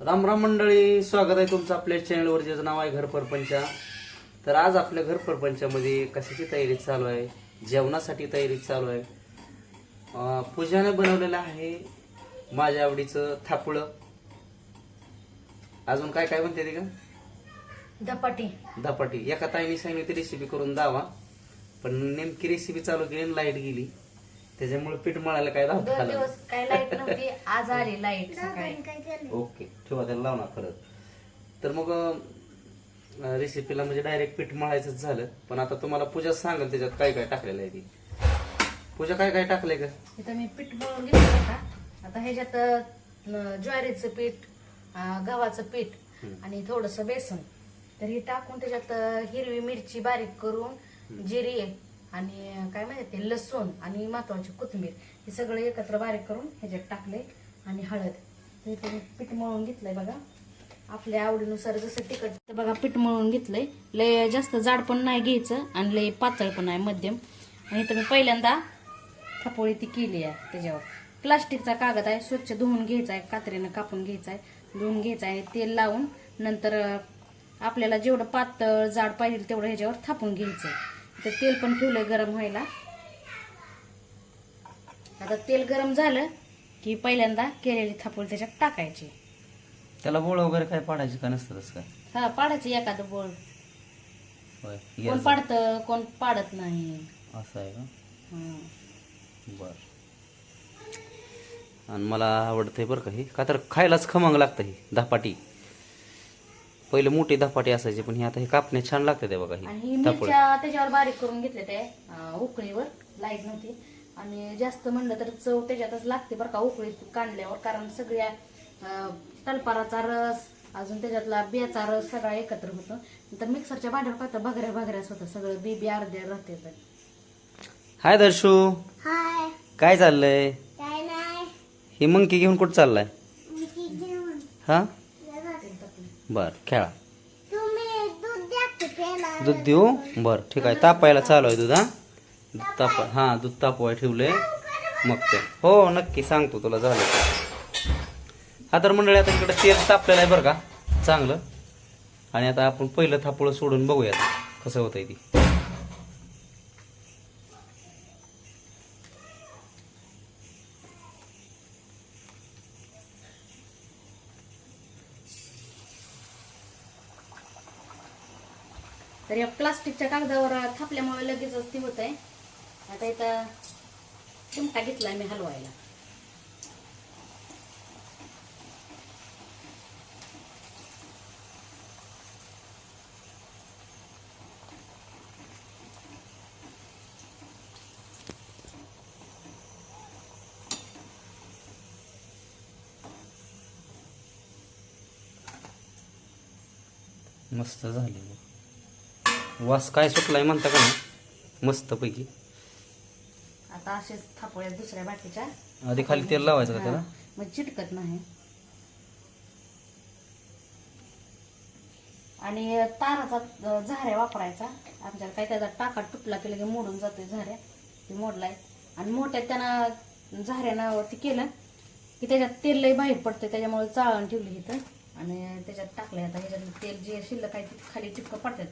राम राम मंडळी स्वागत आहे तुमचं आपल्या चॅनलवर ज्याचं नाव आहे घर परपंचा. तर आज आपल्या घर परपंचामध्ये कशाची तयारी चालू आहे? जेवणासाठी तयारी चालू आहे. पूजाने बनवलेलं आहे माझ्या आवडीचं थापुळं. अजून काय काय म्हणते ते का धपाटी. धपाटी. एका ताईने सांगितली रेसिपी करून दावा. पण नेमकी रेसिपी चालू केली आणि लाइट गेली. त्याच्यामुळे पीठ मळायला काय दोन धावता दिवस काय लाइट नव्हती आज आली लाइट सकाळी. ओके ठेवा त्याला लावणार खरंच तर मग रेसिपीला म्हणजे डायरेक्ट पीठ मळायचंच झालं. पण आता तुम्हाला पूजा सांगेल त्याच्यात काय काय टाकलेलं आहे ती. पूजा काय काय टाकलंय का इथं मी पीठ मळून घेतलं का आता ह्याच्यात अं, ज्वारीचं पीठ अं, गव्हाचं पीठ आणि थोडस बेसन. तर हे टाकून त्याच्यात अं, हिरवी मिरची बारीक करून जिरी आणि काय माहिती ते लसूण आणि महत्वाची कोथिंबीर हे सगळं एकत्र बारीक करून ह्याच्यात टाकले आणि हळद. तर इथं मी पीठ मळून घेतलंय बघा. आपल्या आवडीनुसार जसं तिखट तर बघा पीठ मळून घेतलंय. लय जास्त जाड पण नाही घ्यायचं आणि लय पातळ पण आहे मध्यम. आणि इथं मी पहिल्यांदा थापोळी ती केली आहे त्याच्यावर. प्लास्टिकचा कागद आहे स्वच्छ धुवून घ्यायचा आहे कात्रीनं कापून घ्यायचा आहे. धुवून घ्यायचा आहे तेल लावून नंतर आपल्याला जेवढं पातळ जाड पाहिजे तेवढं ह्याच्यावर थापून घ्यायचं आहे. तर तेल पण ठेवलंय गरम व्हायला. आता तेल गरम झालं की पहिल्यांदा केलेली थापोळी त्याच्यात टाकायची. त्याला बोळ वगैरे काय पाडायचं का नसतं तसं काय हा पाडायचं एखादं होय कोण गॅस पाडतं कोण पाडत नाही. असं आहे का? हं. बर. आणि मला आवडते बरं का ही. का तर खायलाच खमंग लागतं ही धपाटी. पहिले मोठी धपाटी असायची पण ही आता ही कापणे छान लागते ते बघा आणि ही ही मिरच्या त्याच्यावर बारीक करून घेतले ते अं, उकळीवर लाइट नव्हती. आणि जास्त म्हणलं तर चव त्याच्यातच लागते बरं का उकळीत काढल्यावर कारण सगळ्या अं, तलपाराचा रस अजून त्याच्यातला बियाचा रस सगळा एकत्र होतो. तर मिक्सरच्या भांड्यावर काय तर भगऱ्या भगऱ्याच होतं सगळं बी बी अर्ध्या राहते तर हाय दर्शू. हाय. काय चाललंय? काय नाही. ही मंकी घेऊन कुठं चाललाय? मी घेऊन. हा? बर खेळा. दूध देऊ? बर ठीक आहे. तापायला चालू आहे दूध हा? दूध ताप हा दूध तापवाय ठेवलंय. मग ते. हो नक्की सांगतो तुला झालं. हा तर मंडळी आता इकडे तेल तापलेलं आहे बरं का? चांगलं. आणि आता आपण पहिलं थापोळं सोडून बघूयात कसं होतंय ती. तर या प्लास्टिकच्या कागदावर थापल्यामुळे लगेचच ती होत आहे आता इथं चिमटा घेतलाय मी हलवायला. मस्त झाली. वास काय सुटलाय म्हणता का नाही? मस्त पैकी आता असेच थापोळ्या दुसऱ्या बाकीच्या. आधी खाली तेल लावायचं का त्याला? मग चिटकत नाही. आणि ताराचा झाऱ्या वापरायचा. आमच्याला काय त्याचा टाका तुटला की लगे मोडून जातोय झाऱ्या. ते मोडलाय. आणि मोठ्या त्यानं झाऱ्यानं ते केलं की त्याच्यात तेल लई बाहेर पडते त्याच्यामुळे चाळण ठेवली इथं. आणि त्याच्यात टाकलंय आता ह्याच्यात तेल जे शिल्लक आहे ते खाली चिपकं पडतात.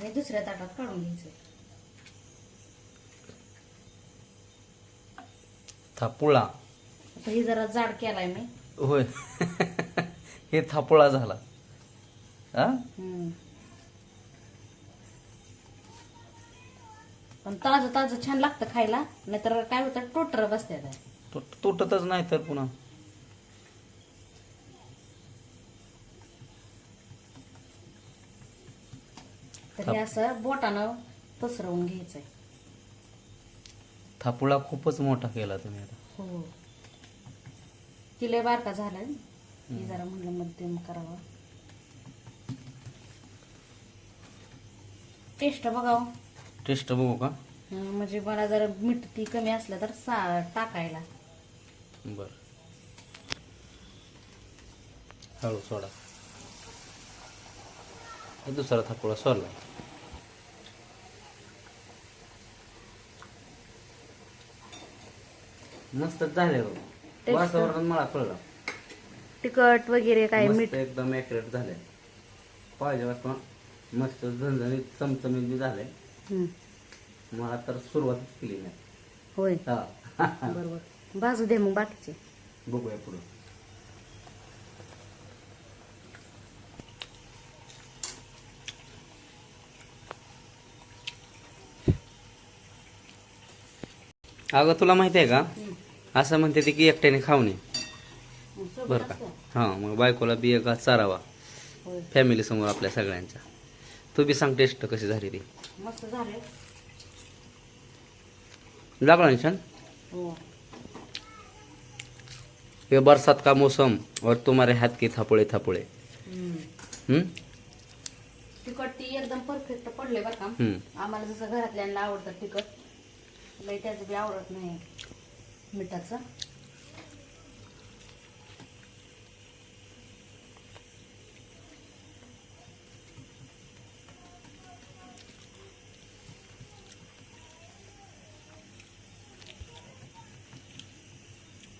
आणि दुसऱ्या ताटात काढून घ्यायचं. थापुळा. आता ही जरा जाड केलाय मी. होय. हे थापोळा झाला. हा? हम्म. पण ताजं ताजं छान लागतं खायला नाहीतर काय होतं टोटर बसते तुट- तुटतच नाही तर पुन्हा. तर हे असं बोटानं पसरवून घ्यायचंय. थापुळा खूपच मोठा केला तुम्ही आता. हो. तिले बारका झालाय ही जरा म्हणलं मध्यम करावा. टेस्ट बघावं. टेस्ट बघू का? म्हणजे मला जर मीठ ती कमी असलं तर सा टाकायला. बर. हळू सोडा. हे दुसरा थापुळा सोडला मस्तच झाले Taste- वासावरून मला कळलं. तिखट वगैरे काय मीठ. मस्त एकदम ऍक्युरेट झाले पाहिजे वाटतं मस्त झणझणीत चमचमीत बी झाले हं. मला तर सुरुवातच केली नाही. होय. हा. बरोबर. भाजू दे मग बाकीचे. बघूया पुढं. अगं तुला माहिती आहे का? असं म्हणते ते की एकट्याने खाऊ नये. बरं का? हां मग बायकोला बी एका चारावा. फॅमिली समोर आपल्या सगळ्यांच्या. तू बी सांग टेस्ट कशी झाली ती. लागला ना छान हो. ये बरसात का मौसम? और तुम्हारे हाथ की थापोळे थापोळे. हं. तिखट ती एकदम परफेक्ट पडले बरं का. आम्हाला जसं घरातल्यांना आवडतं तिखट. लई त्याचं बी आवडत नाही मिठाचं.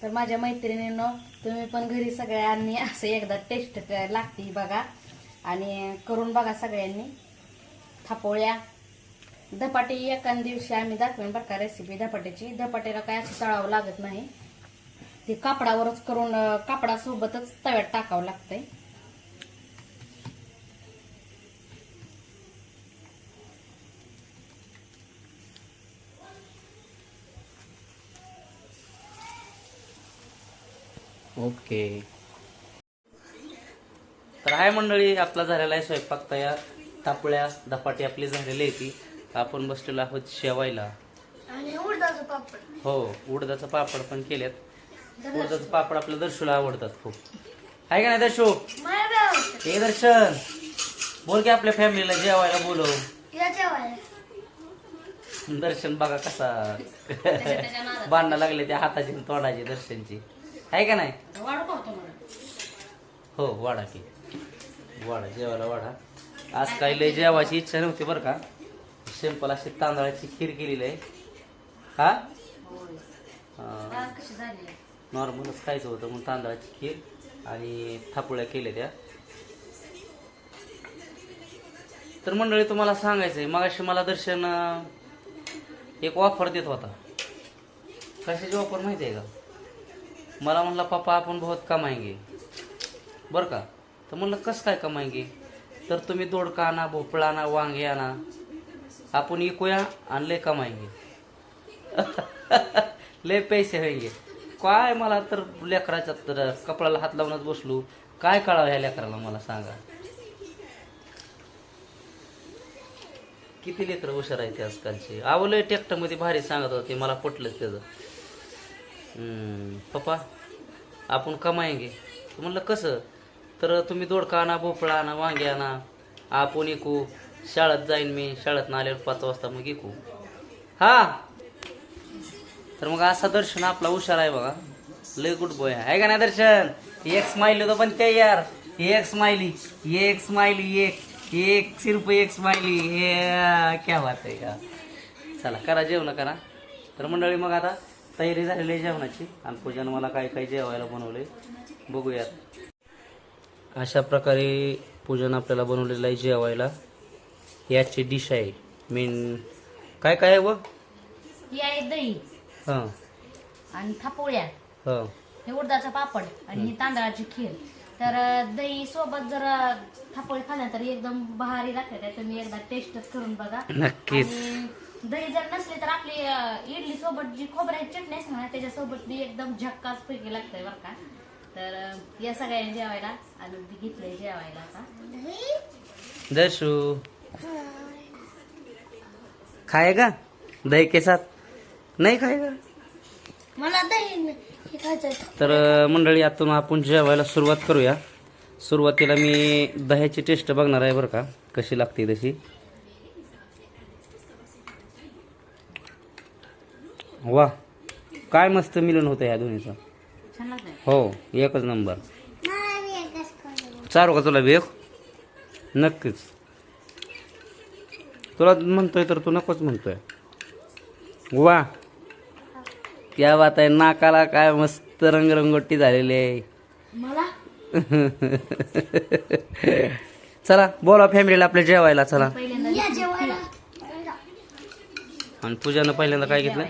तर माझ्या मैत्रिणींनो तुम्ही पण घरी सगळ्यांनी असं एकदा टेस्ट लागते बघा. आणि करून बघा सगळ्यांनी. थापोळ्या. धपाटे एका दिवशी आम्ही दाखवेन बरं का रेसिपी धपाट्याची. धपाट्याला काय असं तळावं लागत नाही. ते कापडावरच करून कापडासोबतच तव्यात टाकावं लागतंय. ओके. तर आहे मंडळी आपला झालेला आहे स्वयंपाक तयार. तापळ्या धपाटी आपली झालेली आहे ती. आपण बसलेलो आहोत शेवायला. आणि उडदाचं पापड. हो उडदाचं पापड पण केलेत. उडदाचं पापड आपल्या दर्शूला आवडतात खूप. आहे का नाही दर्शू? मला बी आवडतं. हे दर्शन. बोल की आपल्या फॅमिलीला जेवायला बोलव. याच्या वाया दर्शन बघा कसा बांधणं लागले त्या हाताची आणि तोंडाची दर्शनची. आहे का नाही? वाढू हो वाढा की. वाढा जेवायला वाढा. आज काही लय जेवायची इच्छा नव्हती बरं का. सिंपल अशी तांदळाची खीर केलेली आहे. हा? नॉर्मलच खायचं होतं मग तांदळाची खीर आणि थापुळ्या केल्या त्या. तर मंडळी तुम्हाला सांगायचंय मगाशी मला दर्शन एक ऑफर देत होता. कशाची ऑफर माहिती आहे का? मला म्हणला पप्पा आपण बहुत कमाएंगे बरं का? तर म्हणलं कसं काय कमाएंगे तर तुम्ही दोडका आणा भोपळा आणा वांगे आणा. आपण इकूया आणि लय कमाएंगे लय पैसे होईंगे. काय मला तर लेकराच्या तर कपड्याला हात लावूनच बसलो. काय कळावं ह्या लेकराला मला सांगा. किती लेकरं हुशार आहेत ते आजकालचे? आवलं टेक्टमध्ये भारी सांगत होते मला पटलं त्याचं. पप्पा आपण कमाएंगे म्हणलं कसं? तर तुम्ही दोडका आणा भोपळा आणा वांगे आणा. आपण इकू शाळेत जाईन मी. शाळेत आल्यावर पाच वाजता मग ऐकू. हा. तर मग असा दर्शन आपला हुशार आहे बघा. लय गुड बॉय आहे. का नाही दर्शन? एक स्माइली होतं पण ते यार. एक स्माइली एक स्माइली एक. एक सिर्फ एक स्माइली हे क्या बात आहे का? चला करा जेवण करा. तर मंडळी मग आता तयारी झालेली आहे जेवणाची. आणि पूजन मला काय काय जेवायला बनवले बघूयात. अशा प्रकारे पूजन आपल्याला बनवलेलं आहे जेवायला. याची डिश आहे. मेन काय काय आहे व? ही आहे दही. हां. आणि थापोळ्या. हां. हे उडदाचा पापड आणि ही तांदळाची खीर. तर दही सोबत जर थापोळी खाल्ल्या तर एकदम भारी लागते. त्या तुम्ही एकदा टेस्टच करून बघा. नक्कीच. आणि दही जर नसली तर आपली अं, इडली सोबत जी खोबऱ्याची चटणी असते ना त्याच्यासोबत बी एकदम झक्काच पैकी लागतंय बरं का. तर अं, या सगळ्यांनी जेवायला आणि मी घेतलंय जेवायला आता. दर्शू. खाएगा? दही के साथ? नाही खाएगा? मला दही खायचं तर मंडळी आतून आपण जेवायला सुरुवात करूया. सुरुवातीला मी दह्याची टेस्ट बघणार आहे बरं का कशी लागते तशी. वा काय मस्त मिलन होतं ह्या दोन्हीचं. हो एकच नंबर चारू का तुला बेक नक्कीच. तुला म्हणतोय तर तू नकोच म्हणतोय. वा क्या बात आहे नाकाला काय मस्त रंगरंगोटी झालेली आहे. मला? चला बोला फॅमिलीला आपल्या जेवायला चला. आणि पूजानं पहिल्यांदा काय घेतलं.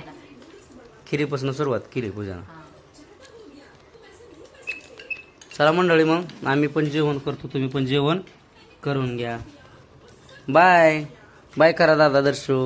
खिरीपासून सुरुवात केली पूजानं. चला मंडळी मग आम्ही पण जेवण करतो तुम्ही पण जेवण करून घ्या. बाय. बाय करा दादा दर्शू.